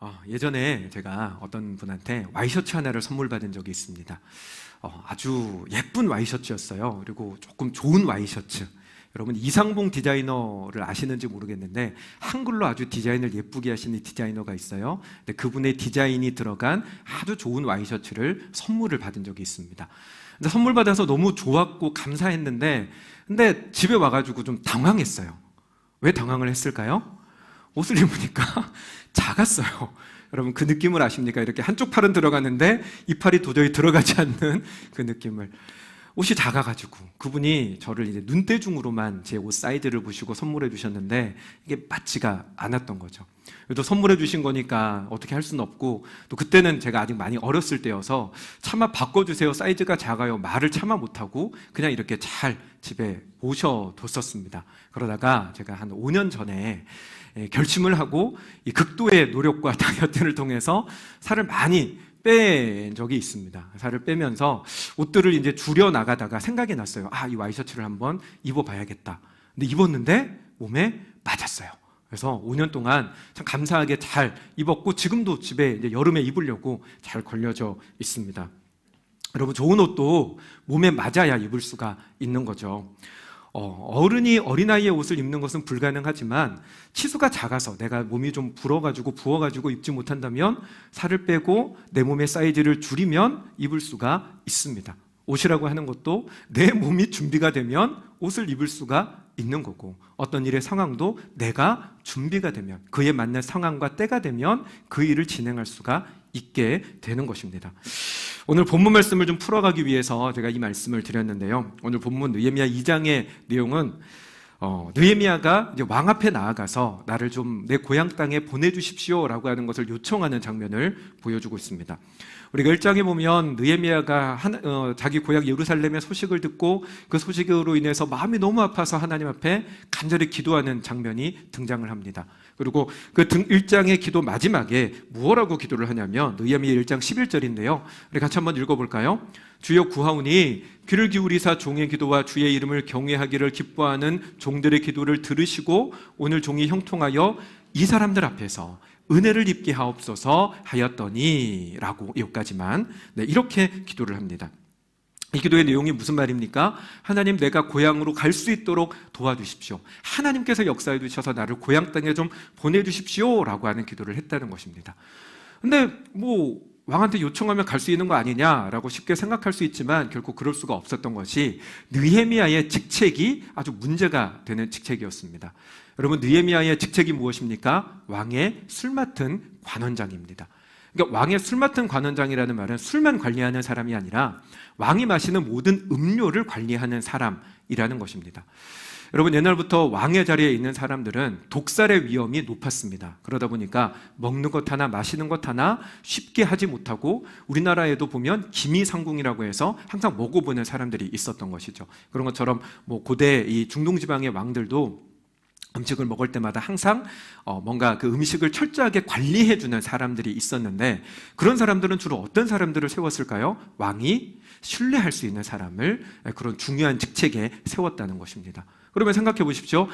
어, 예전에 제가 어떤 분한테 와이셔츠 하나를 선물 받은 적이 있습니다. 어, 아주 예쁜 와이셔츠였어요. 그리고 조금 좋은 와이셔츠. 여러분 이상봉 디자이너를 아시는지 모르겠는데 한글로 아주 디자인을 예쁘게 하시는 디자이너가 있어요. 근데 그분의 디자인이 들어간 아주 좋은 와이셔츠를 선물을 받은 적이 있습니다. 근데 선물 받아서 너무 좋았고 감사했는데 근데 집에 와가지고 좀 당황했어요. 왜 당황을 했을까요? 옷을 입으니까 작았어요. 여러분 그 느낌을 아십니까? 이렇게 한쪽 팔은 들어가는데 이 팔이 도저히 들어가지 않는 그 느낌을. 옷이 작아가지고 그분이 저를 이제 눈대중으로만 제 옷 사이즈를 보시고 선물해 주셨는데 이게 맞지가 않았던 거죠. 그래도 선물해 주신 거니까 어떻게 할 수는 없고 또 그때는 제가 아직 많이 어렸을 때여서 차마 바꿔주세요 사이즈가 작아요 말을 차마 못하고 그냥 이렇게 잘 집에 모셔뒀었습니다. 그러다가 제가 한 5년 전에 예, 결심을 하고 이 극도의 노력과 다이어트를 통해서 살을 많이 뺀 적이 있습니다. 살을 빼면서 옷들을 이제 줄여 나가다가 생각이 났어요. 아, 이 와이셔츠를 한번 입어봐야겠다. 근데 입었는데 몸에 맞았어요. 그래서 5년 동안 참 감사하게 잘 입었고 지금도 집에 이제 여름에 입으려고 잘 걸려져 있습니다. 여러분 좋은 옷도 몸에 맞아야 입을 수가 있는 거죠. 어, 른이 어린아이의 옷을 입는 것은 불가능하지만 치수가 작아서 내가 몸이 좀 불어가지고 부어가지고 입지 못한다면 살을 빼고 내 몸의 사이즈를 줄이면 입을 수가 있습니다. 옷이라고 하는 것도 내 몸이 준비가 되면 옷을 입을 수가 있는 거고 어떤 일의 상황도 내가 준비가 되면 그에 맞는 상황과 때가 되면 그 일을 진행할 수가 있게 되는 것입니다. 오늘 본문 말씀을 좀 풀어가기 위해서 제가 이 말씀을 드렸는데요. 오늘 본문 느헤미야 2장의 내용은 어, 느헤미야가 이제 왕 앞에 나아가서 나를 좀 내 고향 땅에 보내주십시오라고 하는 것을 요청하는 장면을 보여주고 있습니다. 우리가 1장에 보면 느헤미야가 한, 어, 자기 고향 예루살렘의 소식을 듣고 그 소식으로 인해서 마음이 너무 아파서 하나님 앞에 간절히 기도하는 장면이 등장을 합니다. 그리고 그 등 1장의 기도 마지막에 무엇라고 기도를 하냐면 느헤미야 1장 11절인데요. 우리 같이 한번 읽어 볼까요? 주여 구하오니 귀를 기울이사 종의 기도와 주의 이름을 경외하기를 기뻐하는 종들의 기도를 들으시고 오늘 종이 형통하여 이 사람들 앞에서 은혜를 입게 하옵소서 하였더니라고 여기까지만 네, 이렇게 기도를 합니다. 이 기도의 내용이 무슨 말입니까? 하나님 내가 고향으로 갈 수 있도록 도와주십시오. 하나님께서 역사해 주셔서 나를 고향 땅에 좀 보내주십시오 라고 하는 기도를 했다는 것입니다. 근데 뭐 왕한테 요청하면 갈 수 있는 거 아니냐라고 쉽게 생각할 수 있지만 결국 그럴 수가 없었던 것이 느헤미야의 직책이 아주 문제가 되는 직책이었습니다. 여러분 느헤미야의 직책이 무엇입니까? 왕의 술 맡은 관원장입니다. 그러니까 왕의 술 맡은 관원장이라는 말은 술만 관리하는 사람이 아니라 왕이 마시는 모든 음료를 관리하는 사람이라는 것입니다. 여러분 옛날부터 왕의 자리에 있는 사람들은 독살의 위험이 높았습니다. 그러다 보니까 먹는 것 하나 마시는 것 하나 쉽게 하지 못하고 우리나라에도 보면 기미상궁이라고 해서 항상 먹어보는 사람들이 있었던 것이죠. 그런 것처럼 뭐 고대 이 중동 지방의 왕들도 음식을 먹을 때마다 항상 어 뭔가 그 음식을 철저하게 관리해 주는 사람들이 있었는데 그런 사람들은 주로 어떤 사람들을 세웠을까요? 왕이 신뢰할 수 있는 사람을 그런 중요한 직책에 세웠다는 것입니다. 그러면 생각해 보십시오.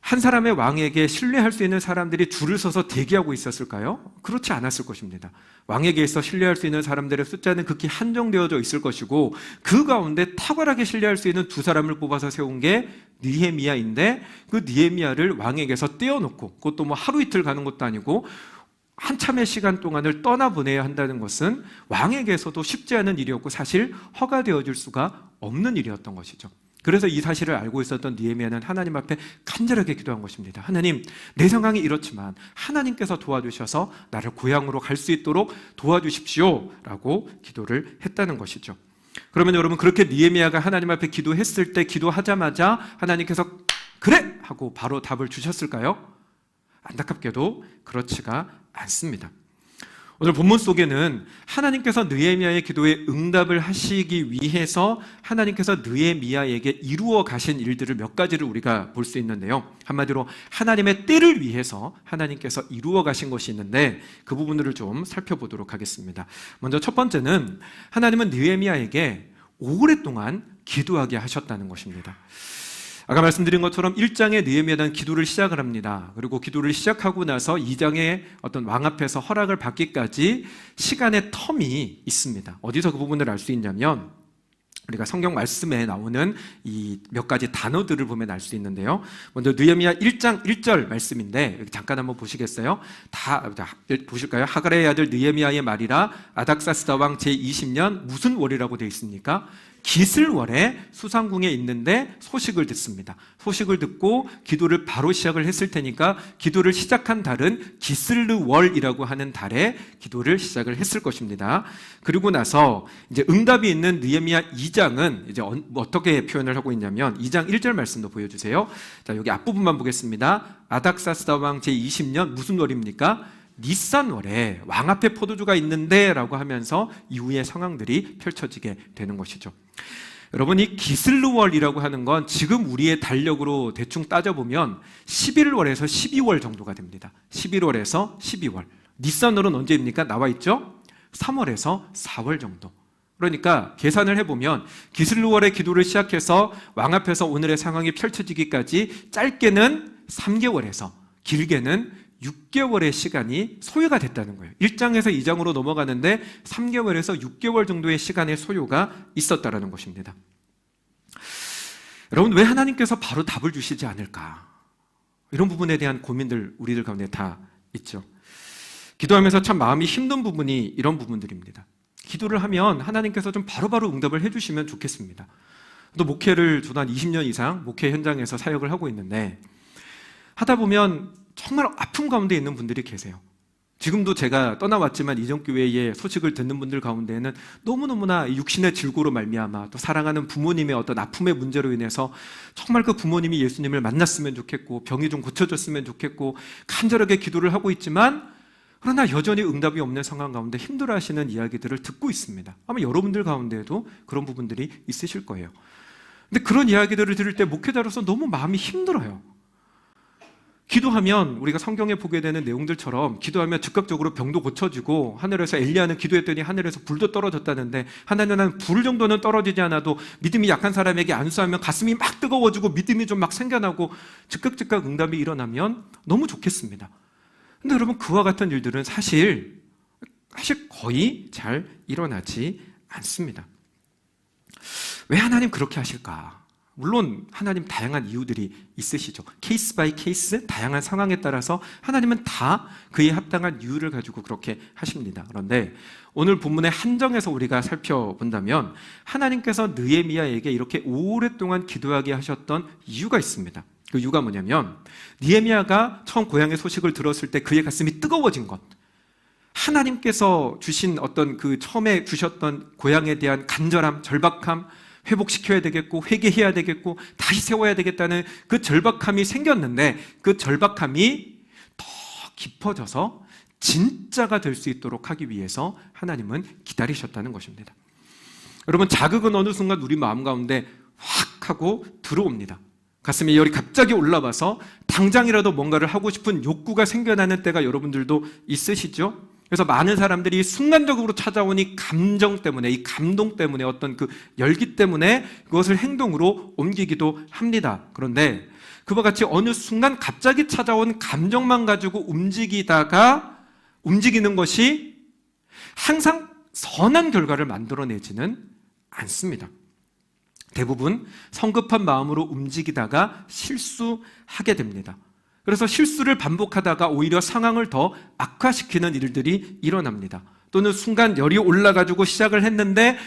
한 사람의 왕에게 신뢰할 수 있는 사람들이 줄을 서서 대기하고 있었을까요? 그렇지 않았을 것입니다. 왕에게 있어 신뢰할 수 있는 사람들의 숫자는 극히 한정되어져 있을 것이고 그 가운데 탁월하게 신뢰할 수 있는 두 사람을 뽑아서 세운 게 니헤미야인데 그 니헤미야를 왕에게서 떼어놓고 그것도 뭐 하루 이틀 가는 것도 아니고 한참의 시간 동안을 떠나보내야 한다는 것은 왕에게서도 쉽지 않은 일이었고 사실 허가되어질 수가 없는 일이었던 것이죠. 그래서 이 사실을 알고 있었던 니에미아는 하나님 앞에 간절하게 기도한 것입니다. 하나님, 내 상황이 이렇지만 하나님께서 도와주셔서 나를 고향으로 갈 수 있도록 도와주십시오 라고 기도를 했다는 것이죠. 그러면 여러분 그렇게 니에미아가 하나님 앞에 기도했을 때 기도하자마자 하나님께서 그래 하고 바로 답을 주셨을까요? 안타깝게도 그렇지가 않습니다. 오늘 본문 속에는 하나님께서 느헤미야의 기도에 응답을 하시기 위해서 하나님께서 느헤미야에게 이루어 가신 일들을 몇 가지를 우리가 볼 수 있는데요. 한마디로 하나님의 때를 위해서 하나님께서 이루어 가신 것이 있는데 그 부분들을 좀 살펴보도록 하겠습니다. 먼저 첫 번째는 하나님은 느헤미야에게 오랫동안 기도하게 하셨다는 것입니다. 아까 말씀드린 것처럼 1장에 느헤미야에 대한 기도를 시작을 합니다. 그리고 기도를 시작하고 나서 2장에 어떤 왕 앞에서 허락을 받기까지 시간의 텀이 있습니다. 어디서 그 부분을 알 수 있냐면 우리가 성경 말씀에 나오는 이 몇 가지 단어들을 보면 알 수 있는데요. 먼저 느헤미야 1장 1절 말씀인데 잠깐 한번 보시겠어요? 다 자, 보실까요? 하가레의 아들 느헤미야의 말이라 아닥사스다 왕 제20년 무슨 월이라고 되어 있습니까? 기슬월에 수상궁에 있는데 소식을 듣습니다. 소식을 듣고 기도를 바로 시작을 했을 테니까 기도를 시작한 달은 기슬르월이라고 하는 달에 기도를 시작을 했을 것입니다. 그리고 나서 이제 응답이 있는 느헤미야 2장은 이제 어떻게 표현을 하고 있냐면 2장 1절 말씀도 보여주세요. 자 여기 앞부분만 보겠습니다. 아닥사스다 왕 제 20년 무슨 월입니까? 니산월에 왕 앞에 포도주가 있는데라고 하면서 이후의 상황들이 펼쳐지게 되는 것이죠. 여러분 이 기슬루월이라고 하는 건 지금 우리의 달력으로 대충 따져보면 11월에서 12월 정도가 됩니다. 11월에서 12월. 니산월은 언제입니까? 나와 있죠? 3월에서 4월 정도. 그러니까 계산을 해보면 기슬루월의 기도를 시작해서 왕 앞에서 오늘의 상황이 펼쳐지기까지 짧게는 3개월에서 길게는 6개월의 시간이 소요가 됐다는 거예요. 1장에서 2장으로 넘어가는데 3개월에서 6개월 정도의 시간의 소요가 있었다라는 것입니다. 여러분, 왜 하나님께서 바로 답을 주시지 않을까? 이런 부분에 대한 고민들 우리들 가운데 다 있죠. 기도하면서 참 마음이 힘든 부분이 이런 부분들입니다. 기도를 하면 하나님께서 좀 바로바로 응답을 해주시면 좋겠습니다. 또 목회를 저도 한 20년 이상 목회 현장에서 사역을 하고 있는데 하다 보면 정말 아픔 가운데 있는 분들이 계세요. 지금도 제가 떠나왔지만 이전교회의 소식을 듣는 분들 가운데는 너무너무나 육신의 질고로 말미암아 또 사랑하는 부모님의 어떤 아픔의 문제로 인해서 정말 그 부모님이 예수님을 만났으면 좋겠고 병이 좀 고쳐졌으면 좋겠고 간절하게 기도를 하고 있지만 그러나 여전히 응답이 없는 상황 가운데 힘들어하시는 이야기들을 듣고 있습니다. 아마 여러분들 가운데에도 그런 부분들이 있으실 거예요. 근데 그런 이야기들을 들을 때 목회자로서 너무 마음이 힘들어요. 기도하면 우리가 성경에 보게 되는 내용들처럼 기도하면 즉각적으로 병도 고쳐지고 하늘에서 엘리야는 기도했더니 하늘에서 불도 떨어졌다는데 하나님은 불 정도는 떨어지지 않아도 믿음이 약한 사람에게 안수하면 가슴이 막 뜨거워지고 믿음이 좀 막 생겨나고 즉각 즉각 응답이 일어나면 너무 좋겠습니다. 근데 여러분 그와 같은 일들은 사실 사실 거의 잘 일어나지 않습니다. 왜 하나님 그렇게 하실까? 물론 하나님 다양한 이유들이 있으시죠. 케이스 바이 케이스 다양한 상황에 따라서 하나님은 다 그에 합당한 이유를 가지고 그렇게 하십니다. 그런데 오늘 본문의 한정에서 우리가 살펴본다면 하나님께서 느헤미야에게 이렇게 오랫동안 기도하게 하셨던 이유가 있습니다. 그 이유가 뭐냐면 느헤미야가 처음 고향의 소식을 들었을 때 그의 가슴이 뜨거워진 것. 하나님께서 주신 어떤 그 처음에 주셨던 고향에 대한 간절함, 절박함, 회복시켜야 되겠고 회개해야 되겠고 다시 세워야 되겠다는 그 절박함이 생겼는데 그 절박함이 더 깊어져서 진짜가 될 수 있도록 하기 위해서 하나님은 기다리셨다는 것입니다. 여러분 자극은 어느 순간 우리 마음 가운데 확 하고 들어옵니다. 가슴에 열이 갑자기 올라와서 당장이라도 뭔가를 하고 싶은 욕구가 생겨나는 때가 여러분들도 있으시죠? 그래서 많은 사람들이 순간적으로 찾아온 이 감정 때문에, 이 감동 때문에 어떤 그 열기 때문에 그것을 행동으로 옮기기도 합니다. 그런데 그와 같이 어느 순간 갑자기 찾아온 감정만 가지고 움직이다가 움직이는 것이 항상 선한 결과를 만들어내지는 않습니다. 대부분 성급한 마음으로 움직이다가 실수하게 됩니다. 그래서 실수를 반복하다가 오히려 상황을 더 악화시키는 일들이 일어납니다. 또는 순간 열이 올라가지고 시작을 했는데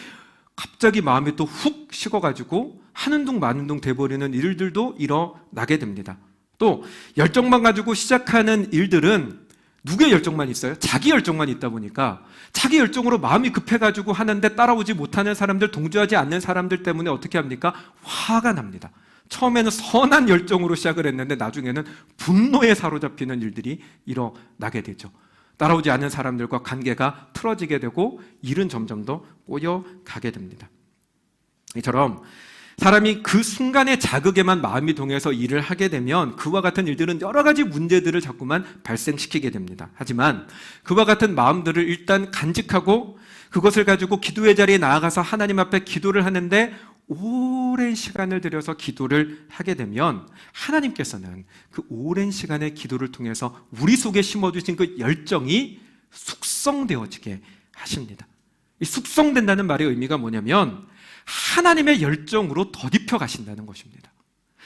갑자기 마음이 또 훅 식어가지고 하는 둥 마는 둥 돼버리는 일들도 일어나게 됩니다. 또 열정만 가지고 시작하는 일들은 누구의 열정만 있어요? 자기 열정만 있다 보니까 자기 열정으로 마음이 급해가지고 하는데 따라오지 못하는 사람들, 동조하지 않는 사람들 때문에 어떻게 합니까? 화가 납니다. 처음에는 선한 열정으로 시작을 했는데 나중에는 분노에 사로잡히는 일들이 일어나게 되죠. 따라오지 않는 사람들과 관계가 틀어지게 되고 일은 점점 더 꼬여가게 됩니다. 이처럼 사람이 그 순간의 자극에만 마음이 동해서 일을 하게 되면 그와 같은 일들은 여러 가지 문제들을 자꾸만 발생시키게 됩니다. 하지만 그와 같은 마음들을 일단 간직하고 그것을 가지고 기도의 자리에 나아가서 하나님 앞에 기도를 하는데 오랜 시간을 들여서 기도를 하게 되면 하나님께서는 그 오랜 시간의 기도를 통해서 우리 속에 심어주신 그 열정이 숙성되어지게 하십니다. 이 숙성된다는 말의 의미가 뭐냐면 하나님의 열정으로 덧입혀 가신다는 것입니다.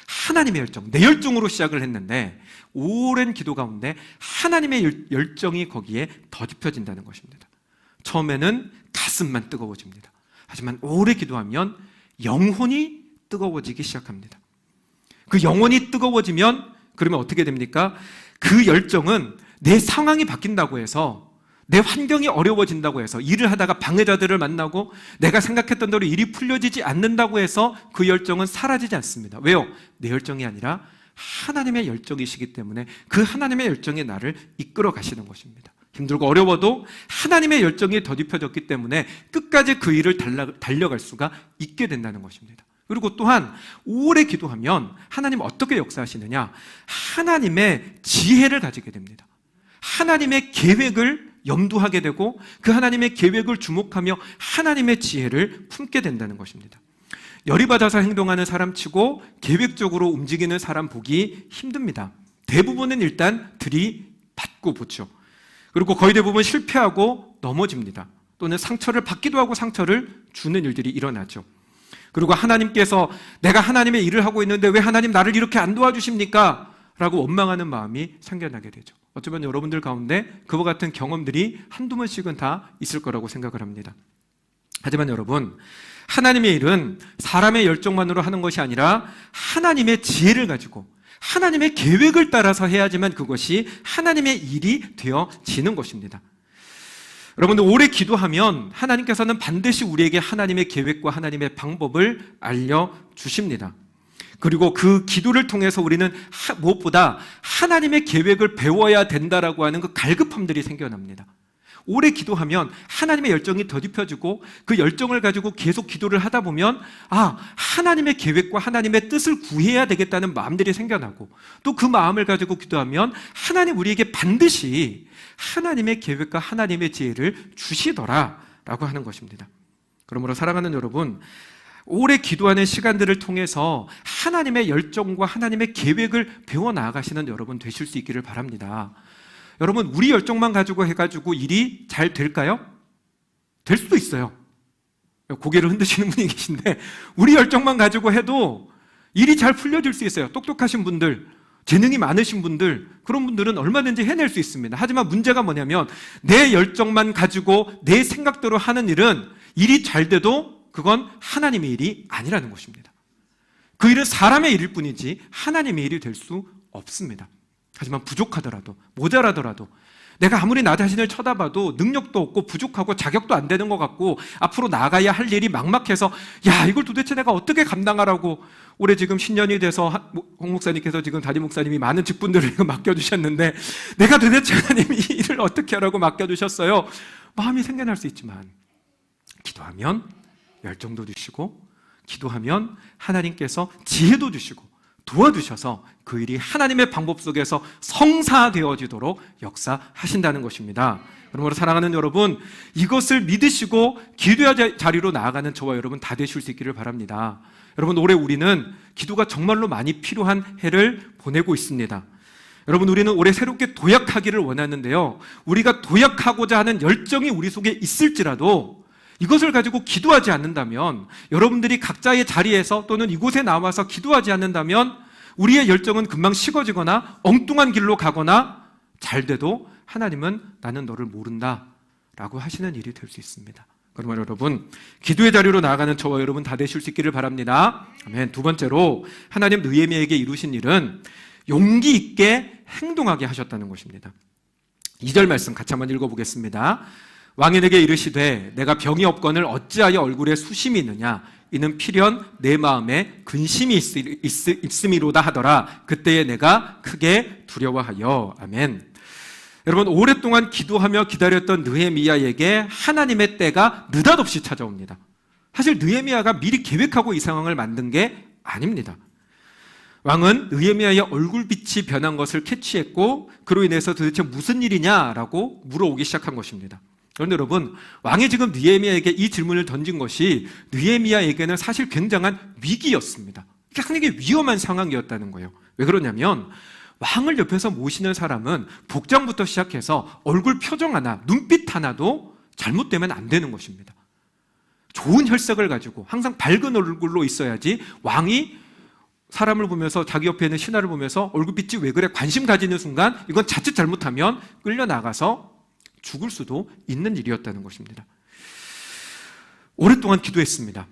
하나님의 열정, 내 열정으로 시작을 했는데 오랜 기도 가운데 하나님의 열- 열정이 거기에 덧입혀진다는 것입니다. 처음에는 가슴만 뜨거워집니다. 하지만 오래 기도하면 영혼이 뜨거워지기 시작합니다. 그 영혼이 뜨거워지면 그러면 어떻게 됩니까? 그 열정은 내 상황이 바뀐다고 해서 내 환경이 어려워진다고 해서 일을 하다가 방해자들을 만나고 내가 생각했던 대로 일이 풀려지지 않는다고 해서 그 열정은 사라지지 않습니다. 왜요? 내 열정이 아니라 하나님의 열정이시기 때문에 그 하나님의 열정이 나를 이끌어 가시는 것입니다. 힘들고 어려워도 하나님의 열정이 덧입혀졌기 때문에 끝까지 그 일을 달려갈 수가 있게 된다는 것입니다. 그리고 또한 오래 기도하면 하나님 어떻게 역사하시느냐? 하나님의 지혜를 가지게 됩니다. 하나님의 계획을 염두하게 되고 그 하나님의 계획을 주목하며 하나님의 지혜를 품게 된다는 것입니다. 열이 받아서 행동하는 사람치고 계획적으로 움직이는 사람 보기 힘듭니다. 대부분은 일단 들이받고 보죠. 그리고 거의 대부분 실패하고 넘어집니다. 또는 상처를 받기도 하고 상처를 주는 일들이 일어나죠. 그리고 하나님께서 내가 하나님의 일을 하고 있는데 왜 하나님 나를 이렇게 안 도와주십니까? 라고 원망하는 마음이 생겨나게 되죠. 어쩌면 여러분들 가운데 그와 같은 경험들이 한두 번씩은 다 있을 거라고 생각을 합니다. 하지만 여러분, 하나님의 일은 사람의 열정만으로 하는 것이 아니라 하나님의 지혜를 가지고 하나님의 계획을 따라서 해야지만 그것이 하나님의 일이 되어지는 것입니다. 여러분들 오래 기도하면 하나님께서는 반드시 우리에게 하나님의 계획과 하나님의 방법을 알려 주십니다. 그리고 그 기도를 통해서 우리는 하- 무엇보다 하나님의 계획을 배워야 된다라고 하는 그 갈급함들이 생겨납니다. 오래 기도하면 하나님의 열정이 더딥혀지고 그 열정을 가지고 계속 기도를 하다 보면 아, 하나님의 계획과 하나님의 뜻을 구해야 되겠다는 마음들이 생겨나고 또 그 마음을 가지고 기도하면 하나님 우리에게 반드시 하나님의 계획과 하나님의 지혜를 주시더라 라고 하는 것입니다. 그러므로 사랑하는 여러분, 오래 기도하는 시간들을 통해서 하나님의 열정과 하나님의 계획을 배워 나아가시는 여러분 되실 수 있기를 바랍니다. 여러분, 우리 열정만 가지고 해가지고 일이 잘 될까요? 될 수도 있어요. 고개를 흔드시는 분이 계신데, 우리 열정만 가지고 해도 일이 잘 풀려질 수 있어요. 똑똑하신 분들, 재능이 많으신 분들, 그런 분들은 얼마든지 해낼 수 있습니다. 하지만 문제가 뭐냐면, 내 열정만 가지고 내 생각대로 하는 일은 일이 잘 돼도 그건 하나님의 일이 아니라는 것입니다. 그 일은 사람의 일일 뿐이지 하나님의 일이 될 수 없습니다. 하지만 부족하더라도, 모자라더라도, 내가 아무리 나 자신을 쳐다봐도 능력도 없고 부족하고 자격도 안 되는 것 같고 앞으로 나가야 할 일이 막막해서 야, 이걸 도대체 내가 어떻게 감당하라고 올해 지금 신년이 돼서 홍 목사님께서 지금 담임 목사님이 많은 직분들을 맡겨주셨는데 내가 도대체 하나님 이 일을 어떻게 하라고 맡겨주셨어요? 마음이 생겨날 수 있지만 기도하면 열정도 주시고 기도하면 하나님께서 지혜도 주시고 도와주셔서 그 일이 하나님의 방법 속에서 성사되어지도록 역사하신다는 것입니다. 그러므로 사랑하는 여러분, 이것을 믿으시고 기도의 자- 자리로 나아가는 저와 여러분 다 되실 수 있기를 바랍니다. 여러분, 올해 우리는 기도가 정말로 많이 필요한 해를 보내고 있습니다. 여러분, 우리는 올해 새롭게 도약하기를 원하는데요. 우리가 도약하고자 하는 열정이 우리 속에 있을지라도 이것을 가지고 기도하지 않는다면 여러분들이 각자의 자리에서 또는 이곳에 나와서 기도하지 않는다면 우리의 열정은 금방 식어지거나 엉뚱한 길로 가거나 잘 돼도 하나님은 나는 너를 모른다 라고 하시는 일이 될 수 있습니다. 그러면 여러분, 기도의 자리로 나아가는 저와 여러분 다 되실 수 있기를 바랍니다. 아멘. 두 번째로 하나님 느헤미야에게 이루신 일은 용기 있게 행동하게 하셨다는 것입니다. 2절 말씀 같이 한번 읽어보겠습니다. 왕인에게 이르시되 내가 병이 없건을 어찌하여 얼굴에 수심이 있느냐? 이는 필연 내 마음에 근심이 있음이로다 하더라. 그때에 내가 크게 두려워하여. 아멘. 여러분 오랫동안 기도하며 기다렸던 느헤미야에게 하나님의 때가 느닷없이 찾아옵니다. 사실 느헤미야가 미리 계획하고 이 상황을 만든 게 아닙니다. 왕은 느헤미야의 얼굴빛이 변한 것을 캐치했고 그로 인해서 도대체 무슨 일이냐라고 물어오기 시작한 것입니다. 그런데 여러분 왕이 지금 느헤미야에게 이 질문을 던진 것이 느헤미야에게는 사실 굉장한 위기였습니다. 상당히 위험한 상황이었다는 거예요. 왜 그러냐면 왕을 옆에서 모시는 사람은 복장부터 시작해서 얼굴 표정 하나, 눈빛 하나도 잘못되면 안 되는 것입니다. 좋은 혈색을 가지고 항상 밝은 얼굴로 있어야지 왕이 사람을 보면서 자기 옆에 있는 신하를 보면서 얼굴빛이 왜 그래 관심 가지는 순간 이건 자칫 잘못하면 끌려 나가서 죽을 수도 있는 일이었다는 것입니다. 오랫동안 기도했습니다.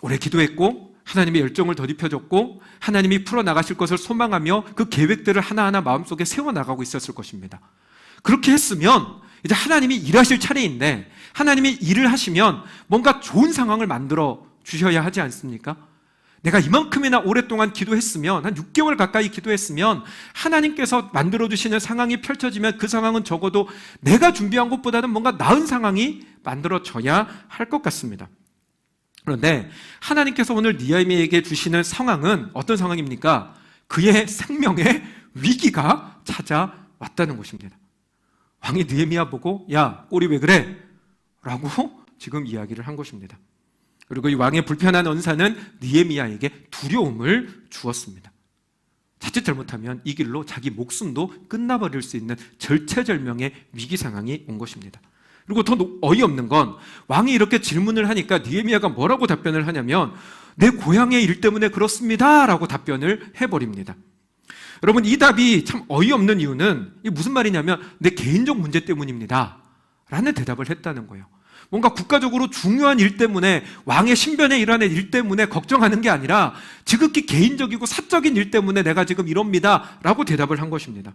오래 기도했고 하나님의 열정을 더딥혀줬고 하나님이 풀어 나가실 것을 소망하며 그 계획들을 하나하나 마음속에 세워 나가고 있었을 것입니다. 그렇게 했으면 이제 하나님이 일하실 차례인데 하나님이 일을 하시면 뭔가 좋은 상황을 만들어 주셔야 하지 않습니까? 내가 이만큼이나 오랫동안 기도했으면 한 6개월 가까이 기도했으면 하나님께서 만들어 주시는 상황이 펼쳐지면 그 상황은 적어도 내가 준비한 것보다는 뭔가 나은 상황이 만들어져야 할 것 같습니다. 그런데 하나님께서 오늘 니아미에게 주시는 상황은 어떤 상황입니까? 그의 생명의 위기가 찾아왔다는 것입니다. 왕이 느헤미야 보고 야 꼴이 왜 그래? 라고 지금 이야기를 한 것입니다. 그리고 이 왕의 불편한 언사는 느헤미야에게 두려움을 주었습니다. 자칫 잘못하면 이 길로 자기 목숨도 끝나버릴 수 있는 절체절명의 위기 상황이 온 것입니다. 그리고 더 어이없는 건 왕이 이렇게 질문을 하니까 니에미아가 뭐라고 답변을 하냐면 내 고향의 일 때문에 그렇습니다라고 답변을 해버립니다. 여러분 이 답이 참 어이없는 이유는 이게 무슨 말이냐면 내 개인적 문제 때문입니다. 라는 대답을 했다는 거예요. 뭔가 국가적으로 중요한 일 때문에 왕의 신변에 일하는 일 때문에 걱정하는 게 아니라 지극히 개인적이고 사적인 일 때문에 내가 지금 이럽니다. 라고 대답을 한 것입니다.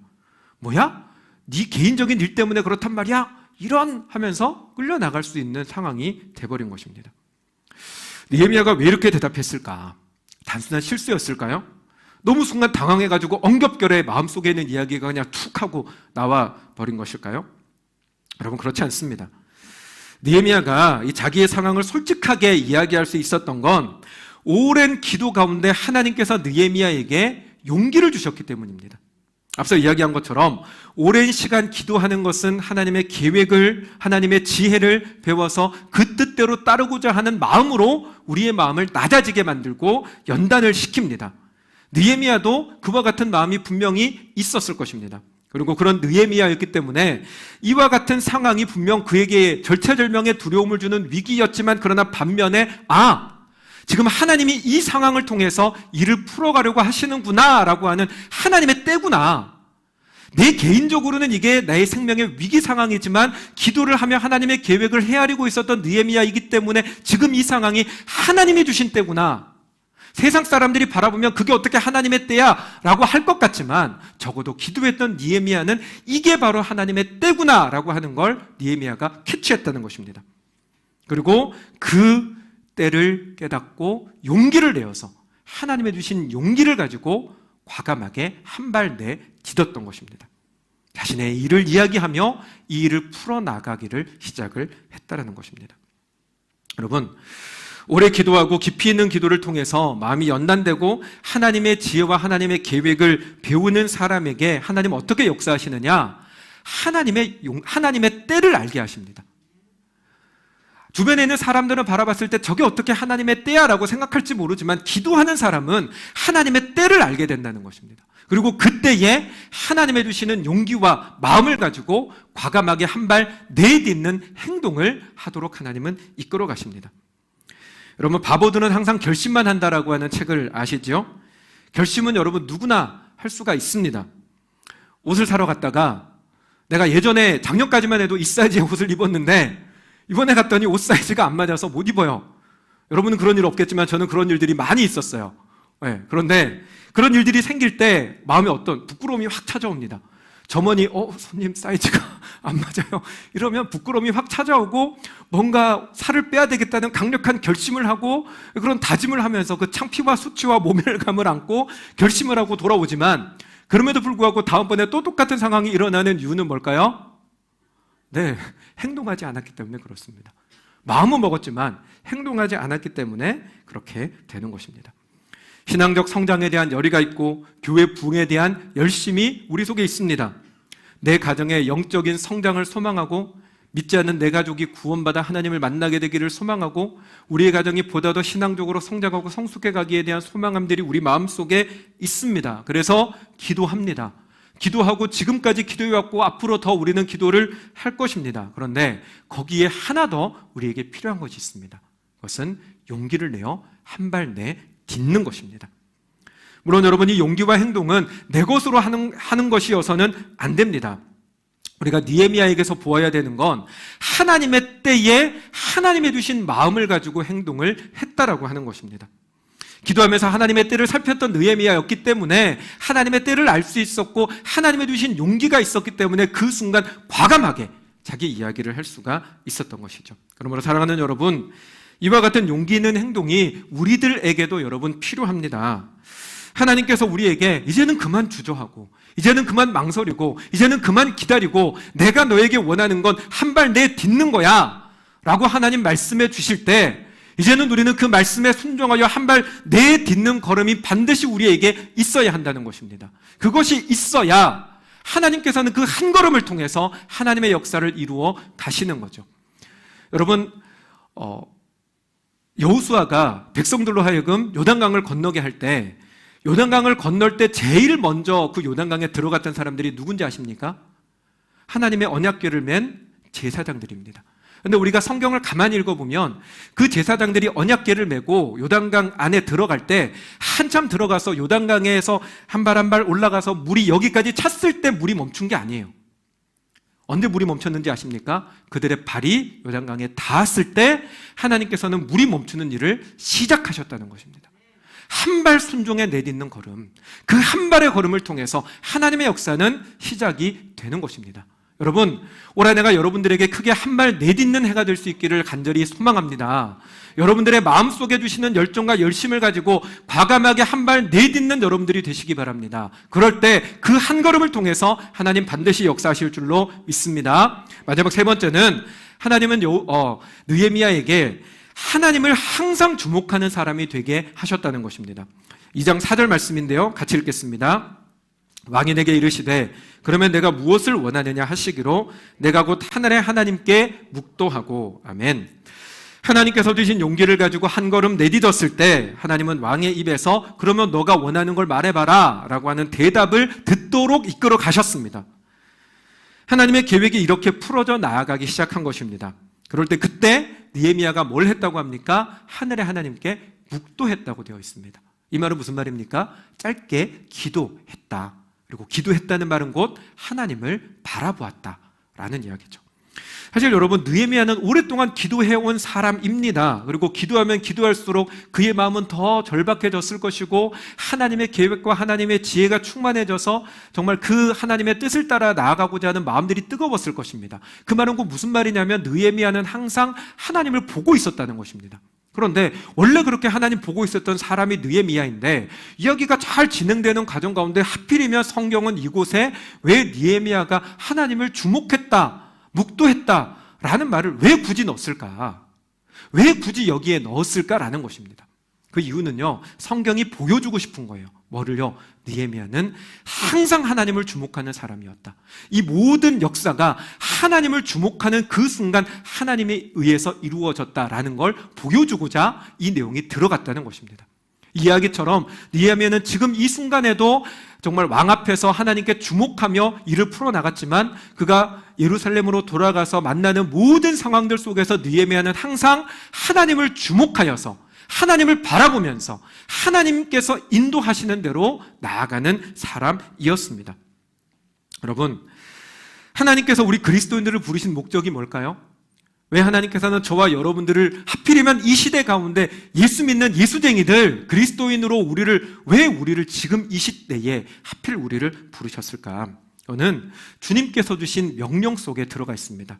뭐야? 네 개인적인 일 때문에 그렇단 말이야? 이런 하면서 끌려 나갈 수 있는 상황이 돼버린 것입니다. 니에미아가 왜 이렇게 대답했을까? 단순한 실수였을까요? 너무 순간 당황해가지고 엉겹결에 마음속에 있는 이야기가 그냥 툭 하고 나와 버린 것일까요? 여러분 그렇지 않습니다. 니에미아가 이 자기의 상황을 솔직하게 이야기할 수 있었던 건 오랜 기도 가운데 하나님께서 느에미아에게 용기를 주셨기 때문입니다. 앞서 이야기한 것처럼 오랜 시간 기도하는 것은 하나님의 계획을, 하나님의 지혜를 배워서 그 뜻대로 따르고자 하는 마음으로 우리의 마음을 낮아지게 만들고 연단을 시킵니다. 느에미아도 그와 같은 마음이 분명히 있었을 것입니다. 그리고 그런 느에미아였기 때문에 이와 같은 상황이 분명 그에게 절체절명의 두려움을 주는 위기였지만 그러나 반면에 아 지금 하나님이 이 상황을 통해서 일을 풀어가려고 하시는구나라고 하는 하나님의 때구나. 내 개인적으로는 이게 나의 생명의 위기 상황이지만 기도를 하며 하나님의 계획을 헤아리고 있었던 느에미아이기 때문에 지금 이 상황이 하나님이 주신 때구나. 세상 사람들이 바라보면 그게 어떻게 하나님의 때야 라고 할 것 같지만 적어도 기도했던 니에미아는 이게 바로 하나님의 때구나 라고 하는 걸 니에미아가 캐치했다는 것입니다. 그리고 그 때를 깨닫고 용기를 내어서 하나님의 주신 용기를 가지고 과감하게 한 발 내 디뎠던 것입니다. 자신의 일을 이야기하며 이 일을 풀어나가기를 시작을 했다는 것입니다. 여러분, 오래 기도하고 깊이 있는 기도를 통해서 마음이 연단되고 하나님의 지혜와 하나님의 계획을 배우는 사람에게 하나님 어떻게 역사하시느냐? 하나님의 용, 하나님의 때를 알게 하십니다. 주변에 있는 사람들은 바라봤을 때 저게 어떻게 하나님의 때야라고 생각할지 모르지만 기도하는 사람은 하나님의 때를 알게 된다는 것입니다. 그리고 그때에 하나님의 주시는 용기와 마음을 가지고 과감하게 한 발 내딛는 행동을 하도록 하나님은 이끌어 가십니다. 여러분 바보들은 항상 결심만 한다라고 하는 책을 아시죠? 결심은 여러분 누구나 할 수가 있습니다. 옷을 사러 갔다가 내가 예전에 작년까지만 해도 이 사이즈의 옷을 입었는데 이번에 갔더니 옷 사이즈가 안 맞아서 못 입어요. 여러분은 그런 일 없겠지만 저는 그런 일들이 많이 있었어요. 네, 그런데 그런 일들이 생길 때 마음에 어떤 부끄러움이 확 찾아옵니다. 점원이 어 손님 사이즈가 안 맞아요. 이러면 부끄러움이 확 찾아오고 뭔가 살을 빼야 되겠다는 강력한 결심을 하고 그런 다짐을 하면서 그 창피와 수치와 모멸감을 안고 결심을 하고 돌아오지만 그럼에도 불구하고 다음번에 또 똑같은 상황이 일어나는 이유는 뭘까요? 네, 행동하지 않았기 때문에 그렇습니다. 마음은 먹었지만 행동하지 않았기 때문에 그렇게 되는 것입니다. 신앙적 성장에 대한 열의가 있고 교회 부흥에 대한 열심이 우리 속에 있습니다. 내 가정의 영적인 성장을 소망하고 믿지 않는 내 가족이 구원받아 하나님을 만나게 되기를 소망하고 우리의 가정이 보다 더 신앙적으로 성장하고 성숙해 가기에 대한 소망함들이 우리 마음속에 있습니다. 그래서 기도합니다. 기도하고 지금까지 기도해왔고 앞으로 더 우리는 기도를 할 것입니다. 그런데 거기에 하나 더 우리에게 필요한 것이 있습니다. 그것은 용기를 내어 한 발 내 딛는 것입니다. 물론 여러분 이 용기와 행동은 내 것으로 하는, 하는 것이어서는 안 됩니다. 우리가 니에미아에게서 보아야 되는 건 하나님의 때에 하나님의 주신 마음을 가지고 행동을 했다라고 하는 것입니다. 기도하면서 하나님의 때를 살폈던 느헤미야였기 때문에 하나님의 때를 알 수 있었고 하나님의 주신 용기가 있었기 때문에 그 순간 과감하게 자기 이야기를 할 수가 있었던 것이죠. 그러므로 사랑하는 여러분, 이와 같은 용기 있는 행동이 우리들에게도 여러분 필요합니다. 하나님께서 우리에게 이제는 그만 주저하고 이제는 그만 망설이고 이제는 그만 기다리고 내가 너에게 원하는 건 한 발 내 딛는 거야 라고 하나님 말씀해 주실 때 이제는 우리는 그 말씀에 순종하여 한 발 내 딛는 걸음이 반드시 우리에게 있어야 한다는 것입니다. 그것이 있어야 하나님께서는 그 한 걸음을 통해서 하나님의 역사를 이루어 가시는 거죠. 여러분, 어, 여우수아가 백성들로 하여금 요단강을 건너게 할 때 요단강을 건널 때 제일 먼저 그 요단강에 들어갔던 사람들이 누군지 아십니까? 하나님의 언약궤를 맨 제사장들입니다. 근데 우리가 성경을 가만히 읽어보면 그 제사장들이 언약궤를 메고 요단강 안에 들어갈 때 한참 들어가서 요단강에서 한 발 한 발 올라가서 물이 여기까지 찼을 때 물이 멈춘 게 아니에요. 언제 물이 멈췄는지 아십니까? 그들의 발이 요단강에 닿았을 때 하나님께서는 물이 멈추는 일을 시작하셨다는 것입니다. 한 발 순종에 내딛는 걸음, 그 한 발의 걸음을 통해서 하나님의 역사는 시작이 되는 것입니다. 여러분, 올 한 해가 여러분들에게 크게 한 발 내딛는 해가 될 수 있기를 간절히 소망합니다. 여러분들의 마음속에 주시는 열정과 열심을 가지고 과감하게 한 발 내딛는 여러분들이 되시기 바랍니다. 그럴 때 그 한 걸음을 통해서 하나님 반드시 역사하실 줄로 믿습니다. 마지막 세 번째는 하나님은 요, 어, 느헤미야에게 하나님을 항상 주목하는 사람이 되게 하셨다는 것입니다. 2장 4절 말씀인데요. 같이 읽겠습니다. 왕이 내게 이르시되 그러면 내가 무엇을 원하느냐 하시기로 내가 곧 하늘의 하나님께 묵도하고 아멘. 하나님께서 주신 용기를 가지고 한 걸음 내딛었을 때 하나님은 왕의 입에서 그러면 너가 원하는 걸 말해봐라 라고 하는 대답을 듣도록 이끌어 가셨습니다. 하나님의 계획이 이렇게 풀어져 나아가기 시작한 것입니다. 그럴 때 그때 니에미아가 뭘 했다고 합니까? 하늘의 하나님께 묵도했다고 되어 있습니다. 이 말은 무슨 말입니까? 짧게 기도했다. 그리고 기도했다는 말은 곧 하나님을 바라보았다라는 이야기죠. 사실 여러분 느헤미야는 오랫동안 기도해 온 사람입니다. 그리고 기도하면 기도할수록 그의 마음은 더 절박해졌을 것이고 하나님의 계획과 하나님의 지혜가 충만해져서 정말 그 하나님의 뜻을 따라 나아가고자 하는 마음들이 뜨거웠을 것입니다. 그 말은 곧 무슨 말이냐면 느헤미야는 항상 하나님을 보고 있었다는 것입니다. 그런데 원래 그렇게 하나님 보고 있었던 사람이 느헤미야인데 이야기가 잘 진행되는 과정 가운데 하필이면 성경은 이곳에 왜 느헤미야가 하나님을 주목했다, 묵도했다라는 말을 왜 굳이 넣었을까? 왜 굳이 여기에 넣었을까라는 것입니다. 그 이유는요, 성경이 보여주고 싶은 거예요. 뭐를요? 니에미아는 항상 하나님을 주목하는 사람이었다. 이 모든 역사가 하나님을 주목하는 그 순간 하나님에 의해서 이루어졌다라는 걸 보여주고자 이 내용이 들어갔다는 것입니다. 이야기처럼 니에미아는 지금 이 순간에도 정말 왕 앞에서 하나님께 주목하며 일을 풀어나갔지만 그가 예루살렘으로 돌아가서 만나는 모든 상황들 속에서 느헤미야는 항상 하나님을 주목하여서 하나님을 바라보면서 하나님께서 인도하시는 대로 나아가는 사람이었습니다. 여러분, 하나님께서 우리 그리스도인들을 부르신 목적이 뭘까요? 왜 하나님께서는 저와 여러분들을 하필이면 이 시대 가운데 예수 믿는 예수쟁이들 그리스도인으로 우리를 왜 우리를 지금 이 시대에 하필 우리를 부르셨을까? 저는 주님께서 주신 명령 속에 들어가 있습니다.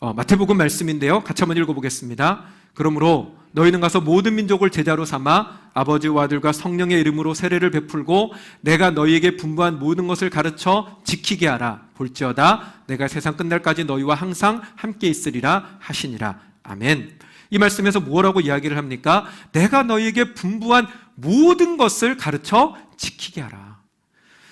어, 마태복음 말씀인데요. 같이 한번 읽어보겠습니다. 그러므로 너희는 가서 모든 민족을 제자로 삼아 아버지와 아들과 성령의 이름으로 세례를 베풀고 내가 너희에게 분부한 모든 것을 가르쳐 지키게 하라. 볼지어다 내가 세상 끝날까지 너희와 항상 함께 있으리라 하시니라. 아멘. 이 말씀에서 뭐라고 이야기를 합니까? 내가 너희에게 분부한 모든 것을 가르쳐 지키게 하라.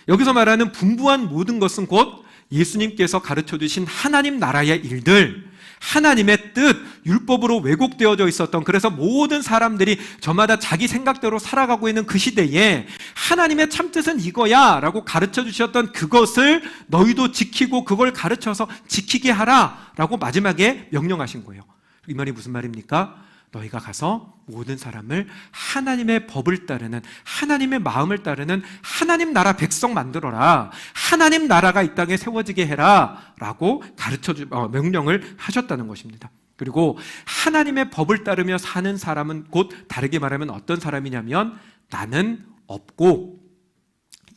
여기서 말하는 분부한 모든 것은 곧 예수님께서 가르쳐 주신 하나님 나라의 일들, 하나님의 뜻, 율법으로 왜곡되어져 있었던 그래서 모든 사람들이 저마다 자기 생각대로 살아가고 있는 그 시대에 하나님의 참뜻은 이거야 라고 가르쳐 주셨던 그것을 너희도 지키고 그걸 가르쳐서 지키게 하라 라고 마지막에 명령하신 거예요. 이 말이 무슨 말입니까? 너희가 가서 모든 사람을 하나님의 법을 따르는 하나님의 마음을 따르는 하나님 나라 백성 만들어라. 하나님 나라가 이 땅에 세워지게 해라라고 가르쳐 주 어, 명령을 하셨다는 것입니다. 그리고 하나님의 법을 따르며 사는 사람은 곧 다르게 말하면 어떤 사람이냐면 나는 없고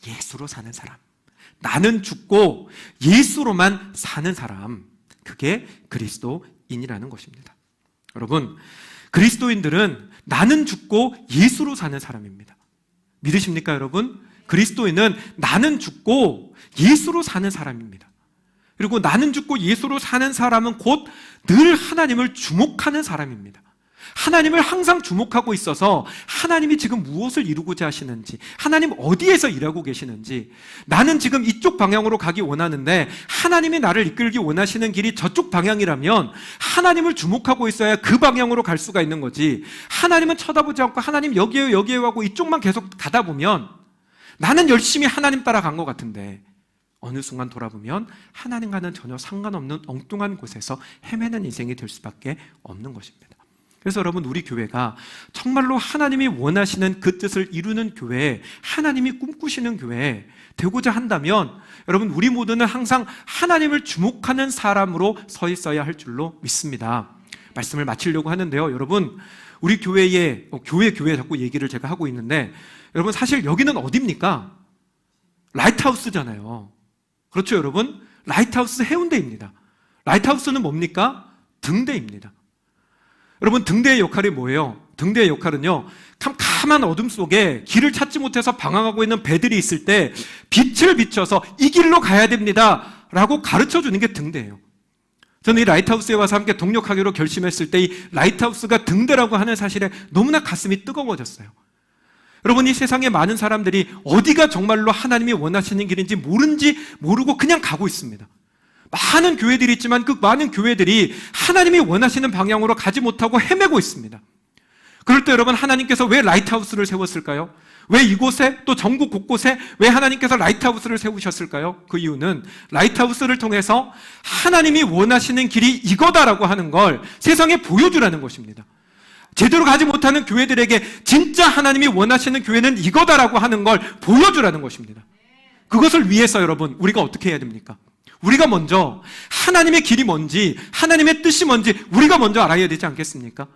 예수로 사는 사람. 나는 죽고 예수로만 사는 사람. 그게 그리스도인이라는 것입니다. 여러분, 그리스도인들은 나는 죽고 예수로 사는 사람입니다. 믿으십니까, 여러분? 그리스도인은 나는 죽고 예수로 사는 사람입니다. 그리고 나는 죽고 예수로 사는 사람은 곧 늘 하나님을 주목하는 사람입니다. 하나님을 항상 주목하고 있어서 하나님이 지금 무엇을 이루고자 하시는지, 하나님 어디에서 일하고 계시는지, 나는 지금 이쪽 방향으로 가기 원하는데 하나님이 나를 이끌기 원하시는 길이 저쪽 방향이라면 하나님을 주목하고 있어야 그 방향으로 갈 수가 있는 거지. 하나님은 쳐다보지 않고 하나님 여기에요, 여기에요 하고 이쪽만 계속 가다 보면 나는 열심히 하나님 따라간 것 같은데 어느 순간 돌아보면 하나님과는 전혀 상관없는 엉뚱한 곳에서 헤매는 인생이 될 수밖에 없는 것입니다. 그래서 여러분 우리 교회가 정말로 하나님이 원하시는 그 뜻을 이루는 교회, 하나님이 꿈꾸시는 교회 되고자 한다면 여러분 우리 모두는 항상 하나님을 주목하는 사람으로 서 있어야 할 줄로 믿습니다. 말씀을 마치려고 하는데요. 여러분 우리 교회에 어, 교회 교회 자꾸 얘기를 제가 하고 있는데 여러분 사실 여기는 어디입니까? 라이트하우스잖아요. 그렇죠, 여러분? 라이트하우스 해운대입니다. 라이트하우스는 뭡니까? 등대입니다. 여러분, 등대의 역할이 뭐예요? 등대의 역할은요, 캄캄한 어둠 속에 길을 찾지 못해서 방황하고 있는 배들이 있을 때 빛을 비춰서 이 길로 가야 됩니다. 라고 가르쳐 주는 게 등대예요. 저는 이 라이트하우스에 와서 함께 동력하기로 결심했을 때 이 라이트하우스가 등대라고 하는 사실에 너무나 가슴이 뜨거워졌어요. 여러분, 이 세상에 많은 사람들이 어디가 정말로 하나님이 원하시는 길인지 모른지 모르고 그냥 가고 있습니다. 많은 교회들이 있지만 그 많은 교회들이 하나님이 원하시는 방향으로 가지 못하고 헤매고 있습니다. 그럴 때 여러분, 하나님께서 왜 라이트하우스를 세웠을까요? 왜 이곳에 또 전국 곳곳에 왜 하나님께서 라이트하우스를 세우셨을까요? 그 이유는 라이트하우스를 통해서 하나님이 원하시는 길이 이거다라고 하는 걸 세상에 보여주라는 것입니다. 제대로 가지 못하는 교회들에게 진짜 하나님이 원하시는 교회는 이거다라고 하는 걸 보여주라는 것입니다. 그것을 위해서 여러분, 우리가 어떻게 해야 됩니까? 우리가 먼저 하나님의 길이 뭔지, 하나님의 뜻이 뭔지 우리가 먼저 알아야 되지 않겠습니까?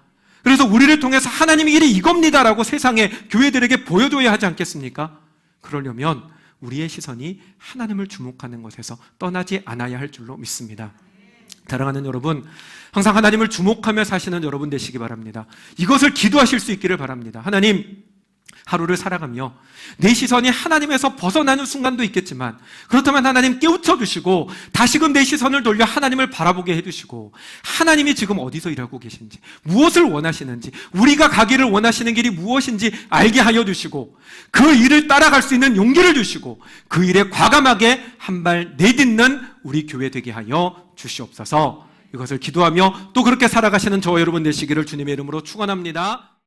그래서 우리를 통해서 하나님의 길이 이겁니다라고 세상에 교회들에게 보여줘야 하지 않겠습니까? 그러려면 우리의 시선이 하나님을 주목하는 것에서 떠나지 않아야 할 줄로 믿습니다. 사랑하는 여러분, 항상 하나님을 주목하며 사시는 여러분 되시기 바랍니다. 이것을 기도하실 수 있기를 바랍니다. 하나님, 하루를 살아가며 내 시선이 하나님에서 벗어나는 순간도 있겠지만 그렇다면 하나님 깨우쳐 주시고 다시금 내 시선을 돌려 하나님을 바라보게 해 주시고 하나님이 지금 어디서 일하고 계신지 무엇을 원하시는지 우리가 가기를 원하시는 길이 무엇인지 알게 하여 주시고 그 일을 따라갈 수 있는 용기를 주시고 그 일에 과감하게 한 발 내딛는 우리 교회 되게 하여 주시옵소서 이것을 기도하며 또 그렇게 살아가시는 저와 여러분 되시기를 주님의 이름으로 축원합니다.